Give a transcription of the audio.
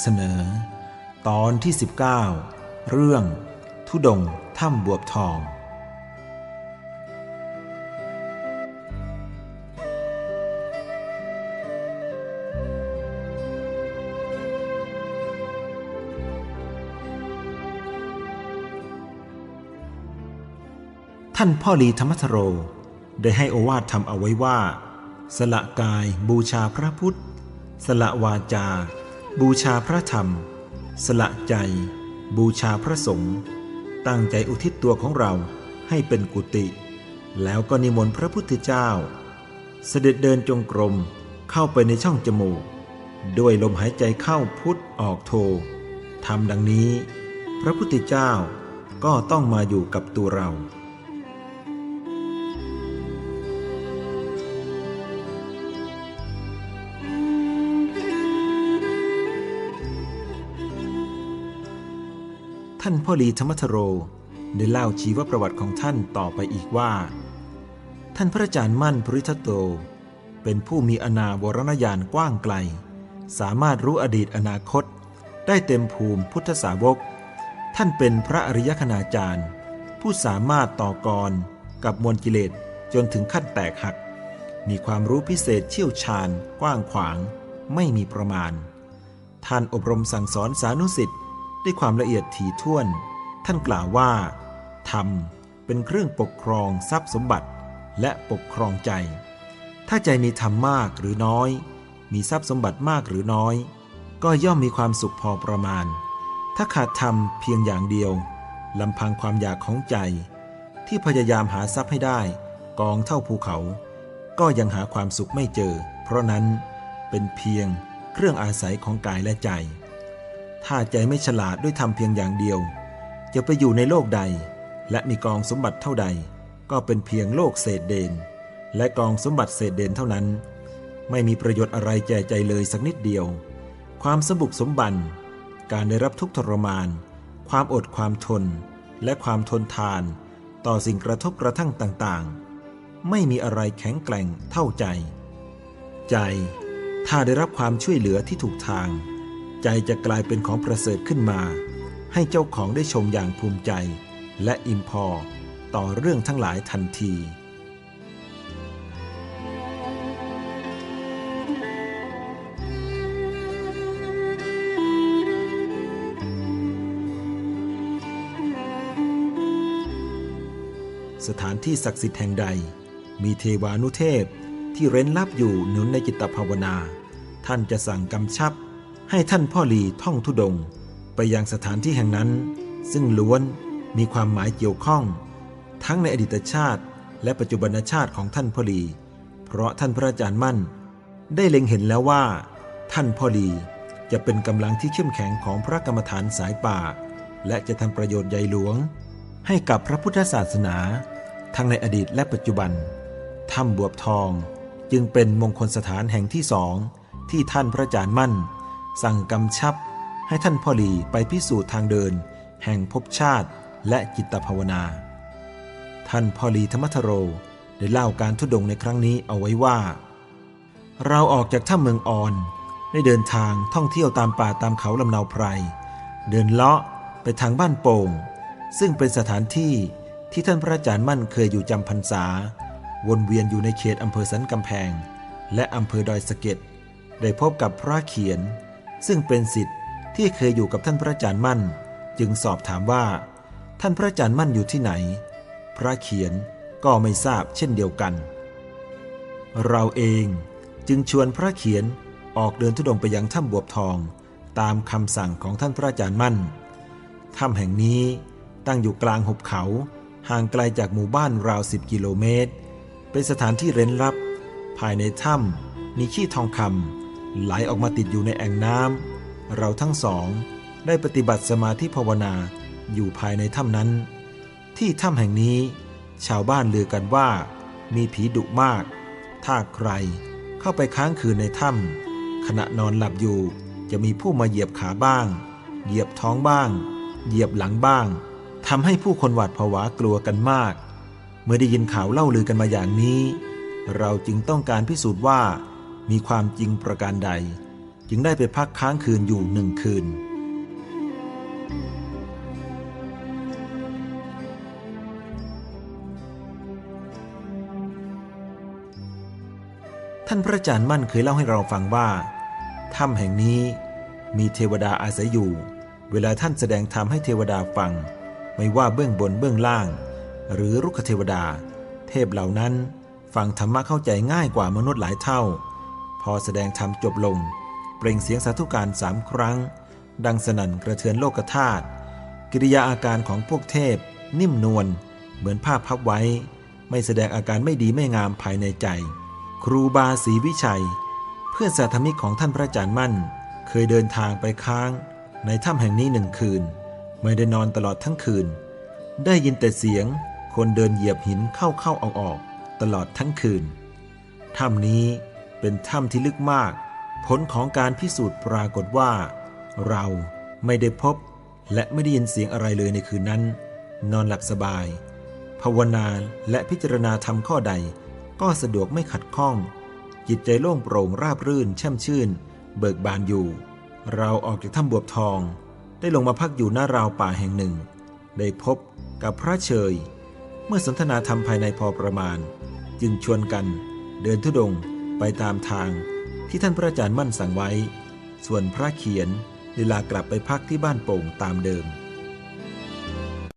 เสนอ ตอนที่ 19 เรื่อง ทุดงถ้ำบวบทอง ท่านพ่อลีธรรมทโร ได้ให้โอวาททำเอาไว้ว่า สละกายบูชาพระพุทธ สละวาจา บูชาพระธรรม สละใจ บูชาพระสงฆ์ตั้งใจอุทิศตัวของเราให้เป็นกุฏิแล้วก็นิมนต์พระพุทธเจ้า เสด็จเดินจงกรมเข้าไปในช่องจมูก ด้วยลมหายใจเข้าพุทธออกโททำดังนี้ พระพุทธเจ้าก็ต้องมาอยู่กับตัวเรา ท่านพ่อลีธรรมทโรได้เล่าชีวประวัติของท่านต่อไปอีกว่า ท่านพระอาจารย์มั่นปริทัตโต เป็นผู้มีอนาวรณญาณกว้างไกล สามารถรู้อดีตอนาคต ได้เต็มภูมิพุทธสาวก ท่านเป็นพระอริยคณาจารย์ ผู้สามารถต่อกรกับมวลกิเลสจนถึงขั้นแตกหัก มีความรู้พิเศษเชี่ยวชาญ กว้างขวาง ไม่มีประมาณ ท่านอบรมสั่งสอนสานุสิทธิ ด้วยความละเอียดถี่ถ้วน ท่านกล่าวว่า ธรรมเป็นเครื่องปกครองทรัพย์สมบัติและปกครองใจ ถ้าใจมีธรรมมากหรือน้อย มีทรัพย์สมบัติมากหรือน้อย ก็ย่อมมีความสุขพอประมาณ ถ้าขาดธรรมเพียงอย่างเดียวลำพังความอยากของใจ ที่พยายามหาทรัพย์ให้ได้ กองเท่าภูเขา ก็ยังหาความสุขไม่เจอ เพราะนั้นเป็นเพียงเครื่องอาศัยของกายและใจ ถ้าใจไม่ฉลาดด้วยทำเพียงอย่างเดียว จะไปอยู่ในโลกใด และมีกองสมบัติเท่าใด ก็เป็นเพียงโลกเศษเดน และกองสมบัติเศษเดนเท่านั้น ไม่มีประโยชน์อะไรแก่ใจเลยสักนิดเดียว ความสมบุกสมบัน การได้รับทุกทรมาน ความอดความทน และความทนทาน ต่อสิ่งกระทบกระทั่งต่างๆ ไม่มีอะไรแข็งแกร่งเท่าใจ ใจ ถ้าได้รับความช่วยเหลือที่ถูกทาง ใจจะกลายเป็นของประเสริฐขึ้นมา ให้เจ้าของได้ชมอย่างภูมิใจ และอิ่มพอต่อเรื่องทั้งหลายทันทีสถานที่ศักดิ์สิทธิ์แห่งใด มีเทวานุเทพที่เร้นลับอยู่หนุนในจิตภาวนา ท่านจะสั่งกำชับ ให้ท่านพ่อหลีท่องทุดง ไปยังสถานที่แห่งนั้น ซึ่งล้วนมีความหมายเกี่ยวข้อง ทั้งในอดีตชาติ และปัจจุบันชาติของท่านพ่อหลี เพราะท่านพระอาจารย์มั่น ได้เล็งเห็นแล้วว่า ท่านพ่อหลีจะเป็นกำลังที่เข้มแข็งของพระกรรมฐานสายป่า และจะทำประโยชน์ใหญ่หลวง ให้กับพระพุทธศาสนา ทั้งในอดีตและปัจจุบันถ้ำบวบทองจึงเป็นมงคลสถานแห่งที่สองที่ท่านพระอาจารย์มั่น สั่งกำชับ ให้ท่านพ่อหลีไปพิสูจน์ทางเดิน แห่งภพชาติและจิตภาวนา ท่านพ่อหลีธรรมทโรได้เล่าการทุดงในครั้งนี้เอาไว้ว่า เราออกจากถ้ำเมืองออนได้เดินทางท่องเที่ยวตามป่าตามเขาลำนาวไพร เดินเลาะไปทางบ้านโป่ง ซึ่งเป็นสถานที่ที่ท่านพระอาจารย์มั่นเคยอยู่จำพรรษา วนเวียนอยู่ในเขตอำเภอสันกำแพง และอำเภอดอยสะเก็ดได้พบกับพระเขียน ซึ่งเป็นสิทธิ์ที่เคยอยู่กับท่านพระอาจารย์มั่น จึงสอบถามว่า ท่านพระอาจารย์มั่นอยู่ที่ไหน พระเขียนก็ไม่ทราบเช่นเดียวกัน เราเองจึงชวนพระเขียนออกเดินทุดงค์ไปยังถ้ำบวบทอง ตามคำสั่งของท่านพระอาจารย์มั่นถ้ำแห่งนี้ตั้งอยู่กลางหุบเขาห่างไกลจากหมู่บ้านราวสิบกิโลเมตร เป็นสถานที่เร้นลับ ภายในถ้ำมีขี้ทองคำ ไหลออกมาติดอยู่ในแอ่งน้ำเราทั้งสองได้ปฏิบัติสมาธิภาวนาอยู่ภายในถ้ำนั้น ที่ถ้ำแห่งนี้ ชาวบ้านลือกันว่า มีผีดุมาก ถ้าใครเข้าไปค้างคืนในถ้ำขณะนอนหลับอยู่จะมีผู้มาเหยียบขาบ้าง เหยียบท้องบ้าง เหยียบหลังบ้างทำให้ผู้คนหวาดผวากลัวกันมาก เมื่อได้ยินข่าวเล่าลือกันมาอย่างนี้ เราจึงต้องการพิสูจน์ว่า มีความจริงประการใดจจึงได้ไปพักค้างคืนอยู่หนึ่งคืน ท่านพระอาจารย์มั่นเคยเล่าให้เราฟังว่าถ้ำแห่งนี้มีเทวดาอาศัยอยู่ เวลาท่านแสดงธรรมให้เทวดาฟัง ไม่ว่าเบื้องบนเบื้องล่าง หรือรุกขเทวดา เทพเหล่านั้นฟังธรรมะเข้าใจง่ายกว่ามนุษย์หลายเท่า พอแสดงธรรมจบลง เปล่งเสียงสาธุการสามครั้ง ดังสนั่นกระเทือนโลกธาตุกิริยาอาการของพวกเทพ นิ่มนวลเหมือนผ้าพับไว้ ไม่แสดงอาการไม่ดีไม่งามภายในใจ ครูบาศรีวิชัย เพื่อนสาธมิกของท่านพระอาจารย์มั่น เคยเดินทางไปค้าง ในถ้ำแห่งนี้หนึ่งคืน ไม่ได้นอนตลอดทั้งคืน ได้ยินแต่เสียง คนเดินเหยียบหินเข้าเข้าออกออกๆตลอดทั้งคืนถ้ำนี้ เป็นถ้ำที่ลึกมาก ผลของการพิสูจน์ปรากฏว่า เราไม่ได้พบและไม่ได้ยินเสียงอะไรเลยในคืนนั้น นอนหลับสบาย ภาวนาและพิจารณาทำข้อใด ก็สะดวกไม่ขัดข้อง จิตใจโล่งโปร่งราบรื่นแช่มชื่น เบิกบานอยู่ เราออกจากถ้ำบวบทอง ได้ลงมาพักอยู่หน้าราวป่าแห่งหนึ่ง ได้พบกับพระเชย เมื่อสนทนาธรรมภายในพอประมาณ จึงชวนกันเดินทุดง ไปตามทางที่ท่านพระอาจารย์มั่นสั่งไว้ ส่วนพระเขียนเวลากลับไปพักที่บ้านโป่งตามเดิม